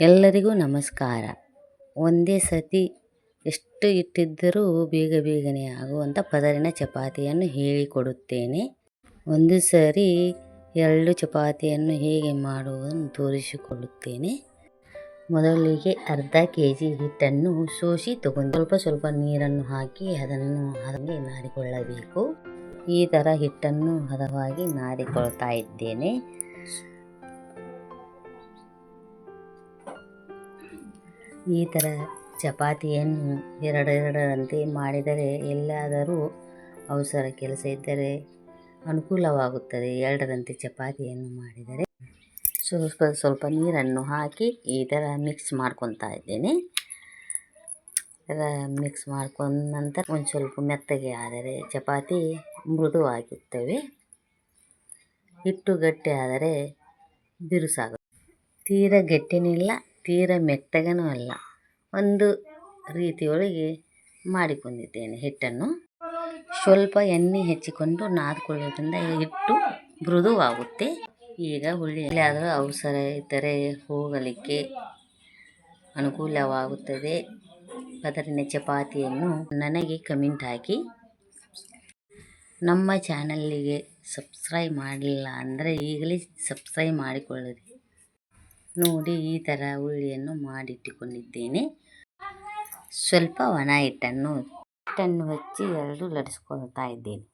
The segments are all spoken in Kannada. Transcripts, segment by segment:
ಎಲ್ಲರಿಗೂ ನಮಸ್ಕಾರ. ಒಂದೇ ಸತಿ ಎಷ್ಟು ಇಟ್ಟಿದ್ದರೂ ಬೇಗ ಬೇಗನೆ ಆಗುವಂಥ ಪದರಿನ ಚಪಾತಿಯನ್ನು ಹೇಳಿಕೊಡುತ್ತೇನೆ. ಒಂದು ಸರಿ ಎರಡು ಚಪಾತಿಯನ್ನು ಹೇಗೆ ಮಾಡುವುದನ್ನು ತೋರಿಸಿಕೊಡುತ್ತೇನೆ. ಮೊದಲಿಗೆ ಅರ್ಧ ಕೆ ಜಿ ಹಿಟ್ಟನ್ನು ಸೋಸಿ ತಗೊಂಡು ಸ್ವಲ್ಪ ಸ್ವಲ್ಪ ನೀರನ್ನು ಹಾಕಿ ಅದನ್ನು ಹಾಗೆ ನಾರಿಕೊಳ್ಳಬೇಕು ಈ ಥರ ಹಿಟ್ಟನ್ನು ಹದವಾಗಿ ನಾರಿಕೊಳ್ತಾ ಇದ್ದೇನೆ. ಈ ಥರ ಚಪಾತಿಯನ್ನು ಎರಡೆರಡರಂತೆ ಮಾಡಿದರೆ ಎಲ್ಲಾದರೂ ಅವಸರ ಕೆಲಸ ಇದ್ದರೆ ಅನುಕೂಲವಾಗುತ್ತದೆ. ಎರಡರಂತೆ ಚಪಾತಿಯನ್ನು ಮಾಡಿದರೆ ಸ್ವಲ್ಪ ಸ್ವಲ್ಪ ನೀರನ್ನು ಹಾಕಿ ಈ ಥರ ಮಿಕ್ಸ್ ಮಾಡ್ಕೊತಾ ಇದ್ದೇನೆ. ಮಿಕ್ಸ್ ಮಾಡ್ಕೊಂಡ ನಂತರ ಒಂದು ಸ್ವಲ್ಪ ಮೆತ್ತಗೆ ಆದರೆ ಚಪಾತಿ ಮೃದುವಾಗುತ್ತವೆ ಹಿಟ್ಟು ಗಟ್ಟಿ ಆದರೆ ಬಿರುಸಾಗುತ್ತೆ ತೀರ ಗಟ್ಟಿನಿಲ್ಲ ತೀರ ಮೆತ್ತಗನೂ ಅಲ್ಲ, ಒಂದು ರೀತಿಯೊಳಗೆ ಮಾಡಿಕೊಂಡಿದ್ದೇನೆ ಹಿಟ್ಟನ್ನು. ಸ್ವಲ್ಪ ಎಣ್ಣೆ ಹೆಚ್ಚಿಕೊಂಡು ನಾದ್ಕೊಳ್ಳೋದ್ರಿಂದ ಹಿಟ್ಟು ಮೃದುವಾಗುತ್ತೆ. ಈಗ ಹುಳಿ ಎಲ್ಲಾದರೂ ಅವಸರ ಇದ್ದರೆ ಹೋಗಲಿಕ್ಕೆ ಅನುಕೂಲವಾಗುತ್ತದೆ. ಪದರಿನ ಚಪಾತಿಯನ್ನು ನನಗೆ ಕಮೆಂಟ್ ಹಾಕಿ. ನಮ್ಮ ಚಾನಲ್ಲಿಗೆ ಸಬ್ಸ್ಕ್ರೈಬ್ ಮಾಡಲಿಲ್ಲ ಅಂದರೆ ಈಗಲೇ ಸಬ್ಸ್ಕ್ರೈಬ್ ಮಾಡಿಕೊಳ್ಳಿರಿ. ನೋಡಿ ಈ ಥರ ಹುರುಳಿಯನ್ನು ಮಾಡಿಟ್ಟುಕೊಂಡಿದ್ದೇನೆ. ಸ್ವಲ್ಪ ಒಣ ಹಿಟ್ಟನ್ನು ಹಿಟ್ಟನ್ನು ಹಚ್ಚಿ ಎರಡು ಲಡಿಸ್ಕೊಳ್ತಾ ಇದ್ದೇನೆ.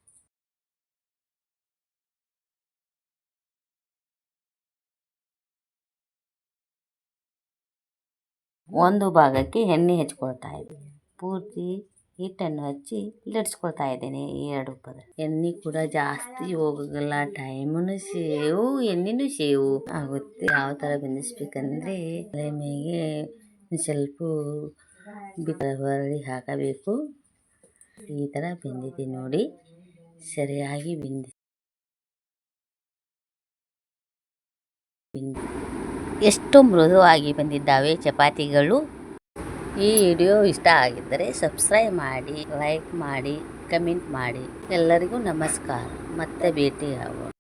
ಒಂದು ಭಾಗಕ್ಕೆ ಎಣ್ಣೆ ಹಚ್ಕೊಳ್ತಾ ಇದ್ದೀನಿ. ಪೂರ್ತಿ ಹಿಟ್ಟನ್ನು ಹಚ್ಚಿ ಲಟ್ಸ್ಕೊಳ್ತಾ ಇದ್ದೇನೆ ಈ ಎರಡು ಪದ ಎಣ್ಣೆ ಕೂಡ ಜಾಸ್ತಿ ಹೋಗಲ್ಲ ಟೈಮೂ ಸೇವು, ಎಣ್ಣೆನೂ ಸೇವು ಆಗುತ್ತೆ. ಯಾವ ಥರ ಬೆಂದಿಸ್ಬೇಕಂದ್ರೆ ತಲೆ ಸ್ವಲ್ಪ ಹೊರಳಿ ಹಾಕಬೇಕು. ಈ ಥರ ಬೆಂದಿದೆ ನೋಡಿ, ಸರಿಯಾಗಿ ಬೆಂದಿ, ಎಷ್ಟು ಮೃದುವಾಗಿ ಬಂದಿದ್ದಾವೆ ಚಪಾತಿಗಳು. ಈ ವಿಡಿಯೋ ಇಷ್ಟ ಆಗಿದ್ದರೆ ಸಬ್ಸ್ಕ್ರೈಬ್ ಮಾಡಿ ಲೈಕ್ ಮಾಡಿ ಕಮೆಂಟ್ ಮಾಡಿ. ಎಲ್ಲರಿಗೂ ನಮಸ್ಕಾರ. ಮತ್ತೆ ಭೇಟಿಯಾಗುವ